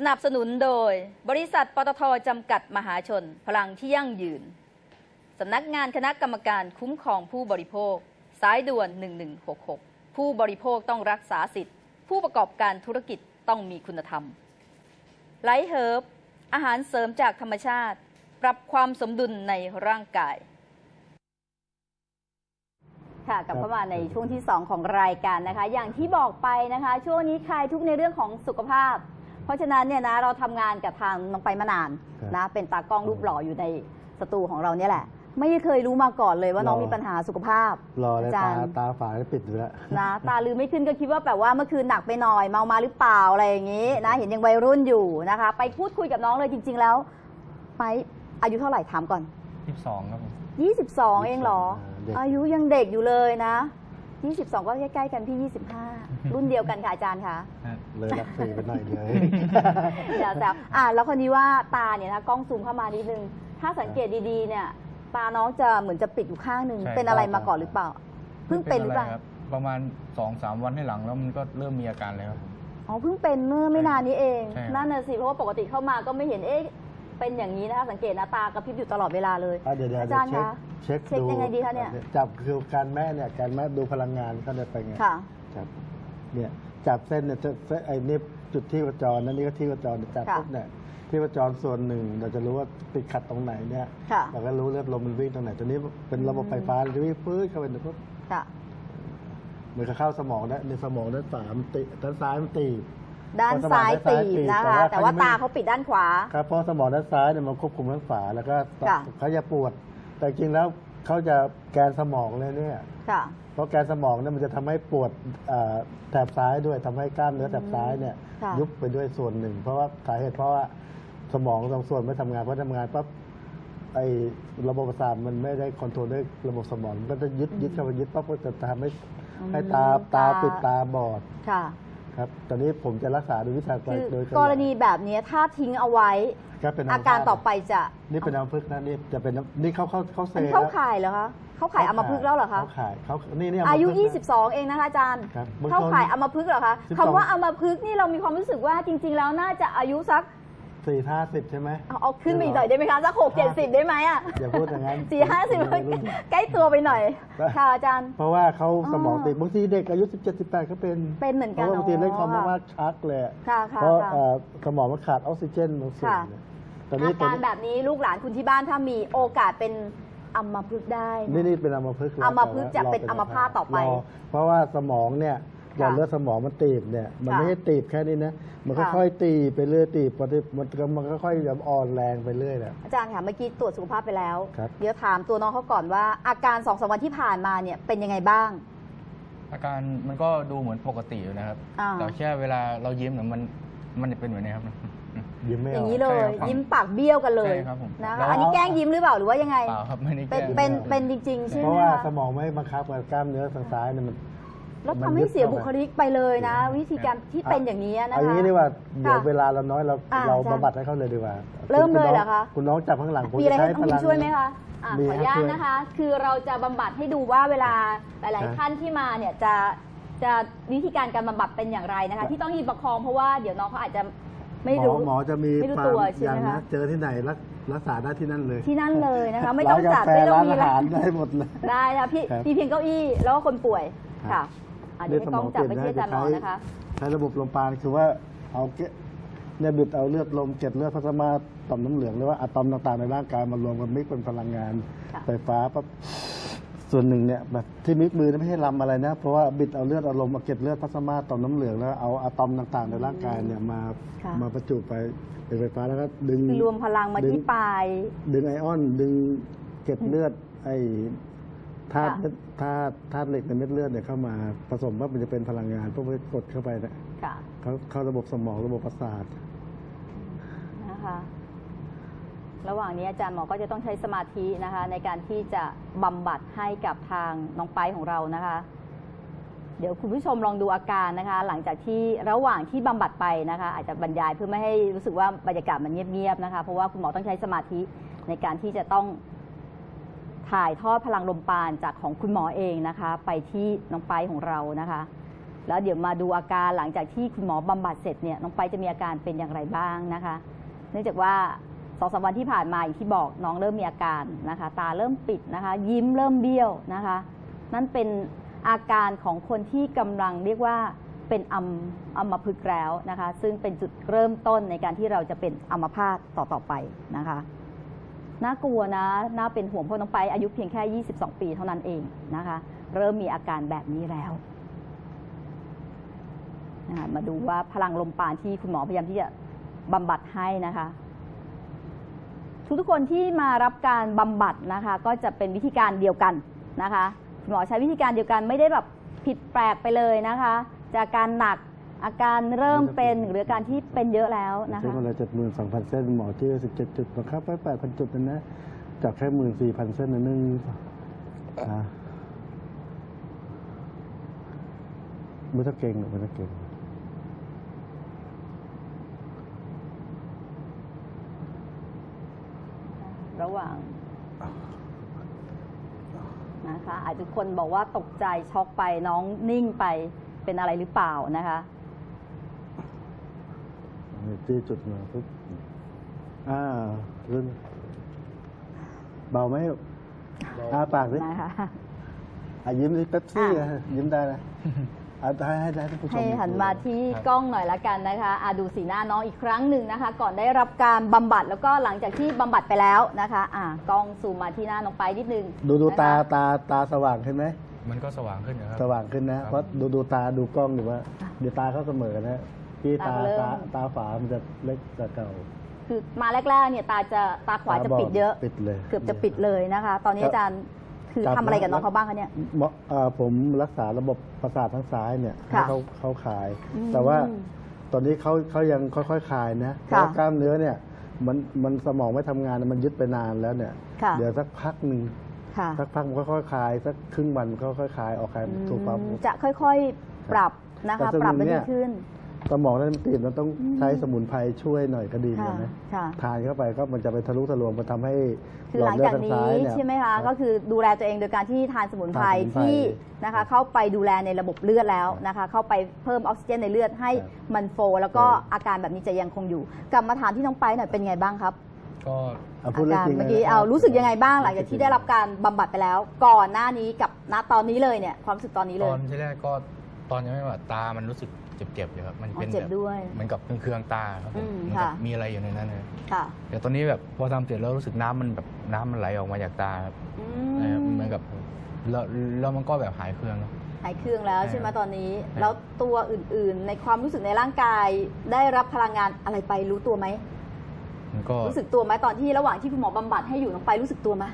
สนับสนุนโดย บริษัทปตทจำกัดมหาชน พลังที่ยั่งยืน สำนักงานคณะกรรมการคุ้มครองผู้บริโภค สายด่วน 1166 ผู้บริโภคต้องรักษาสิทธิ์ ผู้ประกอบการธุรกิจต้องมีคุณธรรมไลท์เฮิร์บอาหารเสริมจากธรรมชาติ ปรับความสมดุลในร่างกายค่ะกลับเข้ามาในช่วงที่ 2 ของรายการนะคะ อย่างที่บอกไปนะคะ ช่วงนี้ใครทุกข์ในเรื่องของสุขภาพ เพราะฉะนั้นเนี่ยนะเราทำงานกับทางน้องไปมานานครับนะเป็นตากล้องรูปหล่ออยู่ในสตูของเราเนี่ยแหละ ไม่เคยรู้มาก่อนเลยว่าน้องรอมีปัญหาสุขภาพรอเลยอาจาตารย์ตาฝาปิดอยู่แล้วนะตาลืมไม่ขึ้นก็คิดว่าแบบว่าเมื่อคืนหนักไปหน่อยเมามาหรือเปล่าอะไรอย่างนี้นะเห็นยังวัยรุ่นอยู่นะคะ ไปพูดคุยกับน้องเลยจริง ๆ แล้ว ไปอายุเท่าไหร่ถามก่อน 12 ครับผม22 เองเหรอเด็กอายุยังเด็กอยู่เลยนะ 22 ก็ใกล้ๆกันพี่ 25 รุ่นเดียวกันค่ะอาจารย์คะเลยรักสี่ไปหน่อยเลยอย่าแซวอะแล้วคนนี้ว่าตาเนี่ยนะกล้องซูมเข้ามานิดนึง ถ้าสังเกตดีๆเนี่ย ตาน้องจะเหมือนจะปิดอยู่ข้างหนึ่งใช่เป็นอะไรมาก่อนหรือเปล่า เพิ่งเป็นหรือเปล่าไม่ะไคบประมาณ2-3วันให้หลังแล้วมันก็เริ่มมีอาการเลยครับผมอ๋อเพิ่งเป็นเมื่อไม่นานนี้เองใช่ครับนั่นน่ะสิเพราะว่าปกติเข้ามาก็ไม่เห็นเอ๊ะเป็นอย่างนี้นะคะสังเกตนะตากระพริบอยู่ตลอดเวลาเลยอะเดี๋ยวเดี๋ยวอาจารย์เช็คคะ เช็คเช็คดูยังไงดีคะเนี่ย จับคือการแม่เนี่ยการแม่ดูพลังงานเขาจะไปไงค่ะ จับเนี่ยจับเส้นเนี่ยจะเส้นไอ้นี่จุดที่ประจรนั่นนี่ก็ที่ประจรจับค่ะปุ๊บเนี่ยที่ประจรส่วนหนึ่ง เราจะรู้ว่าติดขัดตรงไหนเนี่ยค่ะ เราก็รู้เลือดลมมันวิ่งตรงไหนตัวนี้เป็นระบบไฟฟ้าจะวิ่งปื้ดเข้าไปในปุ๊บค่ะ เหมือนกับเข้าสมองนะในสมองด้านสามติด้านซ้ายมันตีบ ด้านซ้ายตีบนะคะ แต่แต่ว่าว่าตาเขาปิดด้านขวา ครับเพราะสมองด้านซ้ายเนี่ยมันควบคุมด้านขวาแล้วก็ค่ะ เขาจะปวด แต่จริงแล้วเขาจะแกนสมองเลยเนี่ย ค่ะ เพราะแกนสมองเนี่ยมันจะทำให้ปวดเอ่อแถบซ้ายด้วยทำให้กล้ามเนื้อแถบซ้ายเนี่ย ค่ะ ยุบไปด้วยส่วนหนึ่ง เพราะว่าสาเหตุเพราะว่าสมองบางส่วนไม่ทำงานเพราะทำงานปั๊บไอ้ระบบประสาทมันไม่ได้คอนโทรลด้วยระบบสมองมันก็จะยึดยึดเข้าไปยึดปั๊บก็จะทำให้อืมให้ตาตาตาปิดตาบอด ค่ะ ครับ ตอนนี้ผมจะรักษาโดยวิชาการคือโดยกรณีแบบนี้ถ้าทิ้งเอาไว้ ก็เป็นอาการต่อไปจะ นี่เป็นน้ำพึกษ์นะนี่จะเป็นน้ำนี่เขาเขาเขาเซอันนี้แล้เข้าวข่ายเหรอคะเข้าข่ายอัมพฤกษ์แล้วเหรอคะเขาขายเขานี่นี่อายุมพฤกษ์นะ22 เองนะคะอาจารย์ครับเบื้องต้นเข้าข่ายอัมพฤกษ์เหรอคะ12คำว่าอัมพฤกษ์นี่เรามีความรู้สึกว่าจริง ๆ แล้วน่าจะอายุสัก สี่ห้าสิบใช่ไหมเอาเอาขึ้นไปอีกหน่อยได้ไหมคะสักหกเจ็ดสิบได้ไหมอะอย่าพูดอย่างนั้นสี่ห้าสิบใกล้ตัวไปหน่อย ค่ะอาจารย์ เพราะว่าเขาสมองอ๋อติดบางทีเด็กอายุ17 18ก็เป็นเป็นเหมือนเพกันราะว่าบางทีเล่นคอมอ๋อมากๆชักเลยอะค่ะค่ะเพราะค่ะเอ่อสมองมันขาดออกซิเจนบางส่วนค่ะเนี่ยตอนนี้อาตัวการแบบนี้ลูกหลานคุณที่บ้านถ้ามีโอกาสเป็นอัมพฤกษ์ได้นะนี่นี่เป็นอัมพฤกษ์แล้วอัมพฤกษ์จะเป็นรอัมพาตต่อไปรเพราะว่าสมองเนี่ย หลอดค่ะเลือดสมองมันตีบเนี่ยมันค่ะไม่ใช่ตีบแค่นี้นะ มันค่ะค่อยๆตีบไปเรื่อยตีบปฏิมันก็มันก็ค่อยๆอ่อนแรงไปเรื่อยแหละอาจารย์ค่ะเมื่อกี้ตรวจสุขภาพไปแล้วครับเดี๋ยวถามตัวน้องเขาก่อนว่า อาการสองสามวันที่ผ่านมาเนี่ยเป็นยังไงบ้าง อาการมันก็ดูเหมือนปกติอยู่นะครับอ่าแต่แค่เวลาเรายิ้มเนี่ยมันมันจะเป็นแบบนี้ครับยิ้มไม่อออย่างกนี้เลยใช่ครับยิ้มปากเบี้ยวกันเลยใช่ครับผมนะแล้คะวอันนี้แกล้งยิ้มหรือเปล่าหรือว่ายังไงเปล่าครับไม่ได้เป็นแกล้งเป็นครับเป็นจริงๆใช่เพไหมราะว่าคะสมองไม่บังคับกับกล้ามเนื้อทางซ้ายเนี่ยมัน แล้วมันทำให้ยึดเสียเข้าไปบุคลิกไปเลยนะ วิธีการที่เป็นอย่างนี้นะคะ เอาอย่างนี้ดีกว่าเดี๋ยวค่ะเวลาเราน้อยเราอ่าเราอาจารย์ บำบัดให้เขาเลยดีกว่าเริ่มเลยณน้งเหรอคะคุณน้องจับข้างหลังผมมีอะไรจะให้ใช้น้องพพิลัมงช่วยไหมคะอะมีขออนุญาตครับช่วยนะคะ คือเราจะบำบัดให้ดูว่าเวลาหลายครับๆท่านที่มาเนี่ยจะจะวิธีการการบำบัดเป็นอย่างไรนะคะที่ต้องยืนประคองเพราะว่าเดี๋ยวน้องเขาอาจจะไม่หมอรู้ หมอจะมีไม่รู้ความตัวใช่ไหมอย่างคะ นะเจอที่ไหนรักรักษาได้ที่นั่นเลยที่นั่นเลยนะคะ ไม่ต้องร้านจักาดแฟไม่ต้องร้านมีอาอะไรหารได้หมดเลย ได้นะคะพี่ครับมีเพียงเก้าอี้แล้วก็คนป่วยครัค่ะบ อะเดี๋ยวให้กล้องจับไปที่อาจารย์หมอนะคะ ใช้ระบบลมปราณคือว่าเอาเกะเนี่ยบิดเอาเลือดลมเกล็ดเลือดพลาสมาต่อมน้ำเหลืองหรือว่าอะตอมต่างๆในร่างกายมารวมกันมิกเป็นพลังงานค่ะ ไฟฟ้าปั๊บส่วนหนึ่งเนี่ยแบบที่มิกมือเนี่ยไม่ใช่ลำอะไรนะ เพราะว่าบิดเอาเลือดเอาลมเอาเกล็ดเลือดพลาสมาต่อมน้ำเหลืองแล้วเอาอะตอมต่างๆ ในร่างกายเนี่ยมาค่ะ มาประจุไปเป็นไฟฟ้าแล้วก็ดึง คือรวมพลังมาดึงที่ปลาย ดึงไอออน ดึงเกล็ดเลือดไอ ธาตุค่ะธาตุธาตุเหล็กในเม็ดเลือดเนี่ยเข้ามาผสมว่ามันจะเป็นพลังงานพวกนี้กดเข้าไปเนี่ยค่ะเขาเข้าระบบสมองระบบประสาทนะคะ ระหว่างนี้อาจารย์หมอก็จะต้องใช้สมาธินะคะ ในการที่จะบำบัดให้กับทางน้องไปของเรานะคะ เดี๋ยวคุณผู้ชมลองดูอาการนะคะ หลังจากที่ระหว่างที่บำบัดไปนะคะ อาจจะบรรยายเพื่อไม่ให้รู้สึกว่าบรรยากาศมันเงียบๆนะคะ เพราะว่าคุณหมอต้องใช้สมาธิในการที่จะต้อง ถ่ายทอดพลังลมปาณจากของคุณหมอเองนะคะ ไปที่น้องไปของเรานะคะ แล้วเดี๋ยวมาดูอาการหลังจากที่คุณหมอบำบัดเสร็จเนี่ยน้องไปจะมีอาการเป็นอย่างไรบ้างนะคะ เนื่องจากว่าสองสามวันที่ผ่านมาอย่างที่บอกน้องเริ่มมีอาการนะคะ ตาเริ่มปิดนะคะ ยิ้มเริ่มเบี้ยวนะคะ นั่นเป็นอาการของคนที่กำลังเรียกว่าเป็นอัมอัมพฤกษ์แล้วนะคะ ซึ่งเป็นจุดเริ่มต้นในการที่เราจะเป็นอัมพาตต่อต่อไปนะคะ น่ากลัวนะ น่าเป็นห่วงเพราะน้องไปอายุเพียงแค่ 22 ปีเท่านั้นเองนะคะ เริ่มมีอาการแบบนี้แล้วมาดูว่าพลังลมปราณที่คุณหมอพยายามที่จะบำบัดให้นะคะ ทุกๆคนที่มารับการบำบัดนะคะ ก็จะเป็นวิธีการเดียวกันนะคะ คุณหมอใช้วิธีการเดียวกันไม่ได้แบบผิดแปลกไปเลยนะคะ จากการหนัก อาการเริ่มเป็นหรืออาการที่เป็นเยอะแล้วนะคะใช้คะคนละเจ็ดหมื่นสองพันเส้นหมอที่สิบเจ็ดจุดบังคับไว้แปดพันจุดนั่นนะจากแค่หมื่นสี่พันเส้นนั่นนึงอ่าไม่ต้องเก่งหรอกไม่ต้องเก่งระหว่างนะคะอาจจะคนบอกว่าตกใจช็อกไปน้องนิ่งไปเป็นอะไรหรือเปล่านะคะ ที่จุดมาปุ๊บอ่าขึ้นเบาไหมอาปากสินะคะอะยิ้มสิเป๊ปซี่อะอะยิ้มได้นะอะให้ให้ให้ท่านผู้ชมให้หันมาที่ครับกล้องหน่อยละกันนะคะอาดูสีหน้าน้องอีกครั้งหนึ่งนะคะ ก่อนได้รับการบำบัดแล้วก็หลังจากที่บำบัดไปแล้วนะคะอ่ากล้องซูมมาที่หน้าน้องไปนิดนึง ดูดูนะคะตาตาตาสว่างขึ้นไหมมันก็สว่างขึ้นนะครับ สว่างขึ้นนะครับเพราะดูดูตาดูกล้องอยู่ว่าเดี๋ยวตาเขาเสมอกันนะ ที่ตาตาเริ่ม ตาตาฝามันจะเล็กกว่าเก่าคือมาแรกๆเนี่ยตาจะตาขวาจะตบดปิดเยอะ ปิดเลย เกือบจะปิดเลยนะคะ ตอนนี้อาจารย์คือครับทำอะไรกับน้องเขาบ้างคะเนี่ยเหมาะเอ่อผมรักษาระบบประสาททั้งซ้ายเนี่ยให้ค่ะเขาเขาคลาย อืมแต่ว่าตอนนี้เขาเขายังค่อยๆคลายนะเพค่ะราะกล้ามเนื้อเนี่ยมันมันสมองไม่ทำงานมันยึดไปนานแล้วเนี่ย ค่ะเดี๋ยวสักพักหนึ่งค่ะสักพักมันก็ค่อยๆคลายสักครึ่งวันมันก็ค่อยๆคลายออกคลายสู่ความอืมจะค่อยๆปรับนะแต่คะสมุนปรับได้เนี่ดียขึ้น สมองนั้นมันติดมันต้องอืมใช้สมุนไพรช่วยหน่อยก็ดีเหมือนค่ะกันนะค่ะ ทานเข้าไปก็มันจะไปทะลุทะลวงมันทำให้คือหลังจากนี้ใช่ไหมคะก็คือดูแลตัวเองโดยการที่ทานสมุนไพรทานสมุนไพรที่นะคะเข้าไปดูแลในระบบเลือดแล้วนะคะ เข้าไปเพิ่มออกซิเจนในเลือดให้ครับมันโฟลว์แล้วก็ครับอาการแบบนี้จะยังคงอยู่ กลับมาถามที่น้องไปหน่อยเป็นไงบ้างครับก็เอาพูดอาเรื่องการจริงเมื่อกี้นะเอารู้สึกยังไงบ้างหลังจากที่ได้รับการบำบัดไปแล้ว ก่อนหน้านี้กับณตอนนี้เลยเนี่ยความรู้สึกตอนนี้เลตยอนที่แรกก็ตอนยังไม่ว่าตามันรู้สึก เจ็บๆอยู่ครับมันอ๋อเป็นเจ็บแบบด้วยเหมือนกับเครื่องๆตาครับผมอืมเหมือนกับค่ะ มีอะไรอยู่ในนั้นเลยค่ะแต่ตอนนี้แบบพอทำเสร็จแล้วรู้สึกน้ำมันแบบน้ำมันไหลออกมาจากตาครับอืนะครับมเหมือนกับแล้วแล้วมันก็แบบหายเครื่องเนอะหายเครื่องแล้วใช่ใช่ไหมครับตอนนี้ใช่แล้วตัวอื่นๆ ในความรู้สึกในร่างกาย ได้รับพลังงานอะไรไปรู้ตัวไหม มันก็รู้สึกตัวไหมตอนที่ระหว่างที่คุณหมอบำบัดให้อยู่น้องไปรู้สึกตัวไหม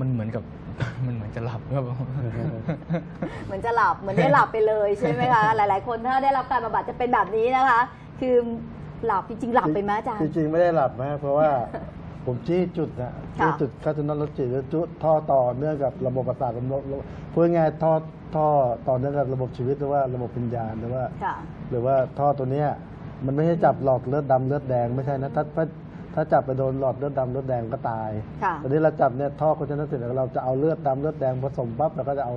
มันเหมือนกับ มันเหมือนจะหลับครับผมเหมือนจะหลับเหมือนได้หลับไปเลยใช่ไหมคะ หลาย ๆ คนถ้าได้รับการบำบัดจะเป็นแบบนี้นะคะ คือหลับจริงๆหลับไปไหมอาจารจย์ริงๆ ไม่ได้หลับนะเพราะว่าผมชี้จุดนะค่ะชี้จุดคาร์ตินอลจิตแล้วจุดท่อต่อเนื่องกับระบบประสาทระบบพูดง่ายๆท่อท่อต่อเนื่องกับระบบชีวิตหรือว่าระบบปัญญาณหรือว่าค่ะหรือว่าท่อตัวเนี้ยมันไม่ใช่จับหลอดเลือดดำเลือดแดงไม่ใช่นะถ้า ถ้าถ้าจับไปโดนหลอดเลือดดำเลือดแดงก็ตายค่ะตอนนี้เราจับเนี่ยท่อคอนเทนเนอร์เสร็จแล้วเราจะเอาเลือดดำเลือดแดงผสมปั๊บเราก็จะเอา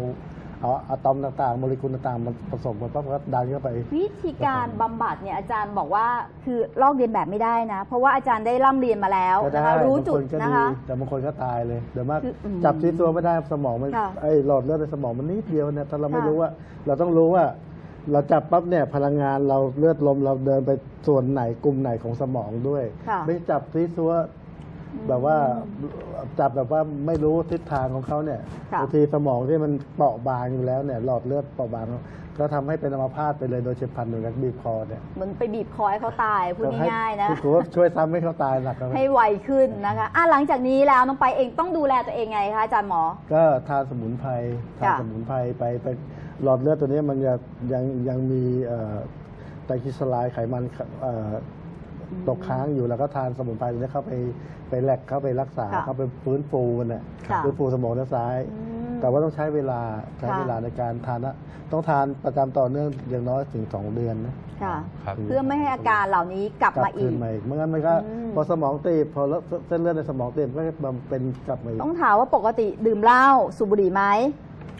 เอาอะตอมต่างๆ โมเลกุลต่างๆมันผสมกันปั๊บก็ดันเข้าไป วิธีการบำบัดเนี่ยอาจารย์บอกว่าคือลอกเรียนแบบไม่ได้นะ เพราะว่าอาจารย์ได้ร่ำเรียนมาแล้วก็นะได้คะรู้บางจุคดนก็นะดีคะ แต่บางคนก็ตายเลยเดี๋ยวมากคืออืมจับที่ตัวไม่ได้สมองมันค่ะไอ้หลอดเลือดในสมองมันนิดเดียวเนี่ยถ้าเราไม่ค่ะรู้ว่า เราต้องรู้ว่า เราจับปั๊บเนี่ยพลังงานเราเลือดลมเราเดินไปส่วนไหนกลุ่มไหนของสมองด้วย ค่ะ ไม่จับที่ตัวแบบว่าจับแบบว่าไม่รู้ทิศทางของเขาเนี่ยค่ะ บางทีสมองที่มันเปราะบางอยู่แล้วเนี่ยหลอดเลือดเปราะบางก็ทำให้เป็นอัมพาตไปเลยโดยเฉพาะหนึ่งกับบีบคอเนี่ยเหมือนไปบีบคอให้เขาตายพูดง่ายๆนะคือว่าช่วยซ้ำให้เขาตายหนักกว่าให้ไวขึ้นนะคะอะหลังจากนี้แล้วน้องไปเองต้องดูแลตัวเองไงคะอาจารย์หมอ ก็ทานสมุนไพรทานค่ะสมุนไพรไปไป หลอดเลือดตัวนี้มันจะยังยังมีเอ่อไตรกลีเซอไรด์ไขมันเอ่ออตกค้างอยู่แล้วก็ทานสมุนไพรตัวนี้เข้าไปไปแลกเข้าไปรักษาค่ะเข้าไปฟื้นฟูมันน่ะค่ะฟื้นฟูสมองด้านซ้ายอืมแต่ว่าต้องใช้เวลาใช้ค่ะเวลาในการทานนะต้องทานประจำต่อเนื่องอย่างน้อยถึงสองเดือนนะค่ะครับเพื่อไม่ให้อาการเหล่านี้กลับมาอีคืกนมาอีกไม่งั้นมันก็อืมพอสมองตีบพอเส้นเลือดในสมองตีบก็จะเป็นกลับมาอีกต้องถามว่าปกติดื่มเหล้าสูบบุหรี่ไหม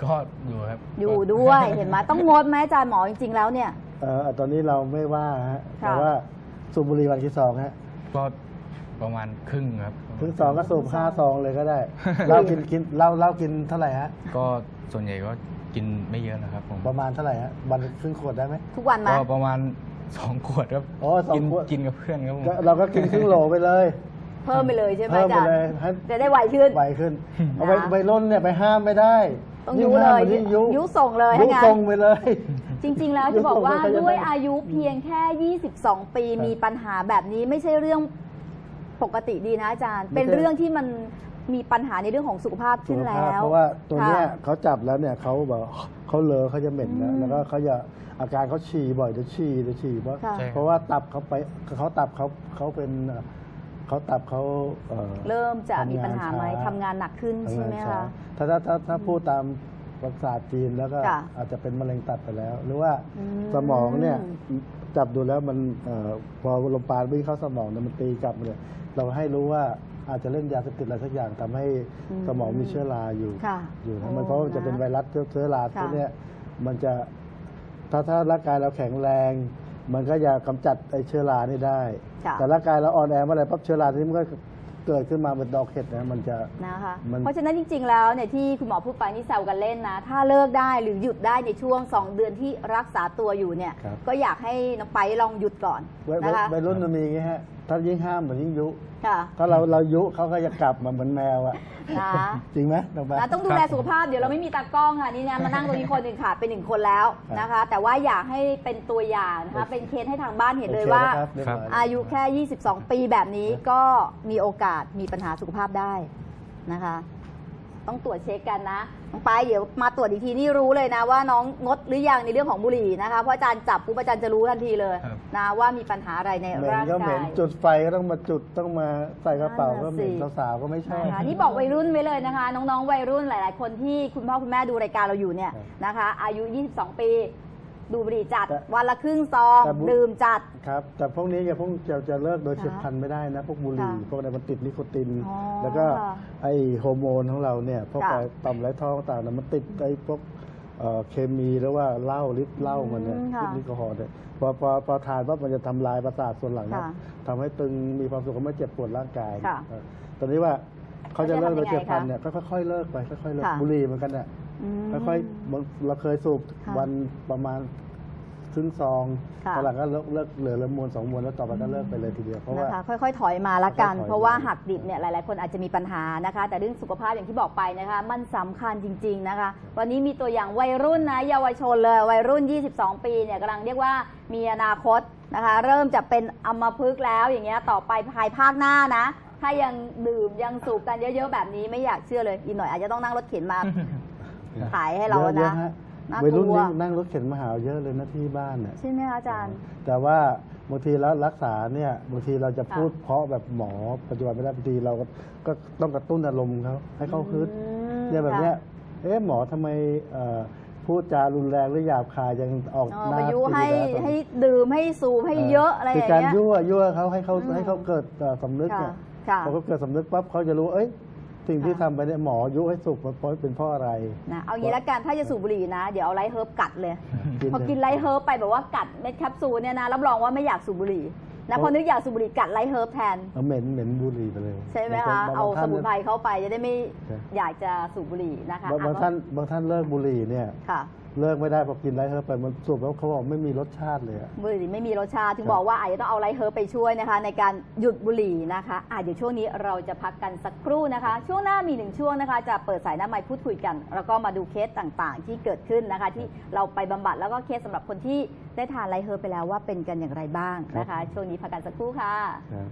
ก็อยู่ครับ อยู่ด้วยเห็นไหมต้องงดไหมอาจารย์หมอจริง ๆ แล้วเนี่ย เอ่อตอนนี้เราไม่ว่าฮะค่ะ แต่ว่าสูบบุหรี่วันที่สองฮะก็ประมาณครึ่งครับ ถึงสองก็สูบห้าซองเลยก็ได้ เรากินกินเราเรากินเท่าไหร่ฮะก็ส่วนใหญ่ก็กินไม่เยอะนะครับผมประมาณเท่าไหร่ฮะวันครึ่งขวดได้ไหม ทุกวันไหมก็ประมาณสองขวดครับอ๋อสองกินขวด กินกับเพื่อนครับผมก็เราก็กินครึ่งโหลไปเลยเพิ่มไปเลยใช่ไหมเพิ่มอาไปจารย์เลยให้จะได้ไวขึ้น ไวขึ้นเอาไปนะ ไปร่นเนี่ยไปห้ามไม่ได้ ต้องยิ่ยุห้ามเลยมันยิ่งยุยุส่งเลยยุถ้างั้นส่งไปเลย จริง ๆ แล้วจะบอกว่ายุส่งไปก็จะด้วยได้อายุเพียงแค่ 22 ปีมีปัญหาแบบนี้ไม่ใช่เรื่องปกติดีนะอาจารย์ เป็นเรื่องที่มันมีปัญหาในเรื่องของสุขภาพสุขึ้นขแล้ภาพวเพราะว่าตัวเนี้ยค่ะเขาจับแล้วเนี่ยเขาแบบเขาเลอะเขาจะเหม็นนะอืมแล้วก็เขาจะอาการเขาฉี่บ่อยจะฉี่จะฉี่เพราะค่ะใช่เพราะว่าตับเขาไปเขาตับเขาเขาเป็น เอ่อเขาตับเขาเอ่อเริ่มจะมีทำงานปัญหาไหมช้าทำงานหนักขึ้นใช่ไหมทำงานช้าคะถ้าถ้าถ้าถ้าพูดตามภาษาจีนแล้วก็ค่ะอาจจะเป็นมะเร็งตับไปแล้ว หรือว่าอืมสมองเนี่ยจับดูแล้วมันเอ่อพอลมปราณวิ่งเข้าสมองเนี่ยมันตีกลับมาเนี่ยเราให้รู้ว่าอาจจะเล่นยาเสพติดอะไรสักอย่างทำให้อืมสมองมีเชื้อราอยู่ค่ะอยู่นะโอ้มันเพราะมันจะเป็นไวรัสเชื้อราค่ะพวกเนี้ยมันจะถ้าถ้าร่างกายเราแข็งแรง มันก็จะกำจัดไอ้เชื้อรานี่ได้ค่ะ แต่ร่างกายเราอ่อนแอเมื่อไหร่ปั๊บเชื้อราที่มันก็เกิดขึ้นมาเป็นดอกเห็ดนะมันจะ นะคะ มัน เพราะฉะนั้นจริง ๆ แล้วเนี่ยที่คุณหมอพูดไปนี่แซวกันเล่นนะ ถ้าเลิกได้หรือหยุดได้ในช่วง 2 เดือนที่รักษาตัวอยู่เนี่ย ครับ ก็อยากให้น้องไปลองหยุดก่อนวัยนะคะวัยรุ่นมันมีอย่างงี้ฮะถ้ายิ่งห้ามเหมือนยิ่งยุ ค่ะ ถ้าเราเรายุเขาก็จะกลับมาเหมือนแมวอะ นะจริงไหมน้องแบนะต้องดูแลสุขภาพเดี๋ยวเราไม่มีตากล้องค่ะนี่นะมานั่งตรงนี้คนหนึ่งค่ะเป็นหนึ่งคนแล้วนะคะ แต่ว่าอยากให้เป็นตัวอย่างนะคะเป็นเคสให้ทางบ้านเห็นเลยว่าโอคนะครับเรียบร้อยอายุแค่ 22 ปีแบบนี้ก็มีโอกาสมีปัญหาสุขภาพได้นะคะ ต้องตรวจเช็คกันนะน้องไปายเดี๋ยวมาตรวจอีกทีนี่รู้เลยนะว่าน้องงดหรือยังในเรื่องของบุหรี่นะคะเพราะอาจารย์จับปุ๊บอาจารย์จะรู้ทันทีเลยครับ นะว่ามีปัญหาอะไรในเหม็นร่างก็เหม็กานย จุดไฟก็ต้องมาจุดต้องมาใส่กระเป๋าก็เหม็นนั่นน่ะสิ สาวๆก็ไม่ชอบนะคะนี่บอกวัยรุ่นไว้เลยนะคะ น้องๆวัยรุ่นหลาย ๆ คนที่คุณพ่อคุณแม่ดูรายการเราอยู่เนี่ยครับ นะคะ อายุ 22 ปี ดูบุหรี่จัด แต่ วันละครึ่งซอง แต่บุดื่มจัด ครับแต่พวกนี้อย่าเพิ่งจะจะเลิกโดยค่ะเฉียบพลันไม่ได้นะพวกบุหรี่ค่ะพวกอะไรมันติดนิโคติน อ๋อแล้วก็ค่ะไอโฮอร์โมนของเราเนี่ยพวกค่ะต่อมไรท้องต่างๆเนี่ยมันติดไอพวกเอ่อเคมีหรือว่าเหล้าลิตรเหล้ามันเนี่ยอืมค่ะลิตรแอลกอฮอล์เนี่ยพอพอพอทานปั๊บมันจะทำลายประสาทส่วนหลังนะค่ะทำให้ตึงมีความสุขไม่เจ็บปวดร่างกายค่ะเออตอนนี้ว่าเขาจะเลิกโดยเขาจะทำยังไงเฉียบพลันคะเนี่ยก็ค่อยๆเลิกไปค่อยๆเลิกค่ะ บุหรี่เหมือนกันเนี่ยอืม ค่อยๆบางเราเคยสูบค่ะวันประมาณครึ่งซองค่ะ ตอนหลังก็เลิกเลิกเหลือละมวนสองมวนแล้วต่อไปก็เลิกไปเลยทีเดียวเพราะว่า นะคะค่อยๆ ถอยมาละกัน ค่อยๆถอยมา เพราะว่าหักดิบเนี่ยหลาย ๆ คนอาจจะมีปัญหานะคะ แต่เรื่องสุขภาพอย่างที่บอกไปนะคะ มันสำคัญจริง ๆ นะคะ วันนี้มีตัวอย่างวัยรุ่นนะเยาวชนเลยวัยรุ่น 22 ปีเนี่ยกำลังเรียกว่ามีอนาคตนะคะ เริ่มจะเป็นอัมพฤกษ์แล้วอย่างเงี้ยต่อไปภายภาคหน้านะ ถ้ายังดื่มยังสูบกันเยอะ ๆ แบบนี้ไม่อยากเชื่อเลยอีกหน่อยอาจจะต้องนั่งรถเข็นมา ขายให้เราเยอะนะๆฮน่ากลัววัยรุ่นนี่นั่งรถเข็นมาหาเยอะเลยนะที่บ้านเนี่ย ใช่ไหมคะอาจารย์ แต่ว่าบางทีแล้วรักษาเนี่ยบางทีเราจะค่ะพูดเพราะแบบหมอปัจจุบันไม่ได้บางทีเราก็ก็ต้องกระตุ้นอารมณ์เขาให้เขาฮึดอืมเนี่ยแบบเนี้ยค่ะเอ๊ะหมอทำไมเอ่อพูดจารุนแรงหรือหยาบคายยังออกเออหน้ามายุตีให้แล้วตอนให้ดื่มให้สูบให้เยอะอะไรอคืย่างการเงี้ย ยั่วยั่วเขาให้เขาอืมให้เขาเกิดเอ่อสำนึกค่ะเนี่ยค่ะ พอเขาเกิดสำนึกปั๊บเขาจะรู้เอ้ย สิ่งที่ค่ะทำไปเนี่ยหมอยุให้สุกมันเพราะเป็นเพราะอะไร นะเอางี้ละกันถ้าจะสูบบุหรี่นะ เดี๋ยวเอาไลท์เฮิร์บกัดเลย กินพอกินไลท์เฮิร์บไปแบบว่ากัดเม็ดแคปซูลเนี่ยนะรับรองว่าไม่อยากสูบบุหรี่นะเอาพอนึกอยากสูบบุหรี่กัดไลท์เฮิร์บแทน เอาเหม็นเหม็นบุหรี่ไปเลยใช่ไหมคะบงเอาบงสท่นมุนไพรเข้าไปจะได้ไม่ใช่อยากจะสูบบุหรี่นะคะบางบางอะท่านบางท่านเลิกบุหรี่เนี่ย ค่ะ เลิกไม่ได้พอกินไรเฮิร์บไปมันสูบแล้วเขาบอกไม่มีรสชาติเลยอะ บุหรี่ไม่มีรสชาติ ถึงครับบอกว่าอาจจะต้องเอาไลท์เฮิร์บไปช่วยนะคะ ในการหยุดบุหรี่นะคะอะเดี๋ยวช่วงนี้เราจะพักกันสักครู่นะคะ ช่วงหน้ามีหนึ่งช่วงนะคะ จะเปิดสายหน้าไมค์พูดคุยกัน แล้วก็มาดูเคสต่างๆ ที่เกิดขึ้นนะคะ ที่เราไปบำบัดแล้วก็เคสสำหรับคนที่ได้ทานไลท์เฮิร์บไปแล้วว่าเป็นกันอย่างไรบ้างนะคะ ช่วงนี้พักกันสักครู่ค่ะ ครับ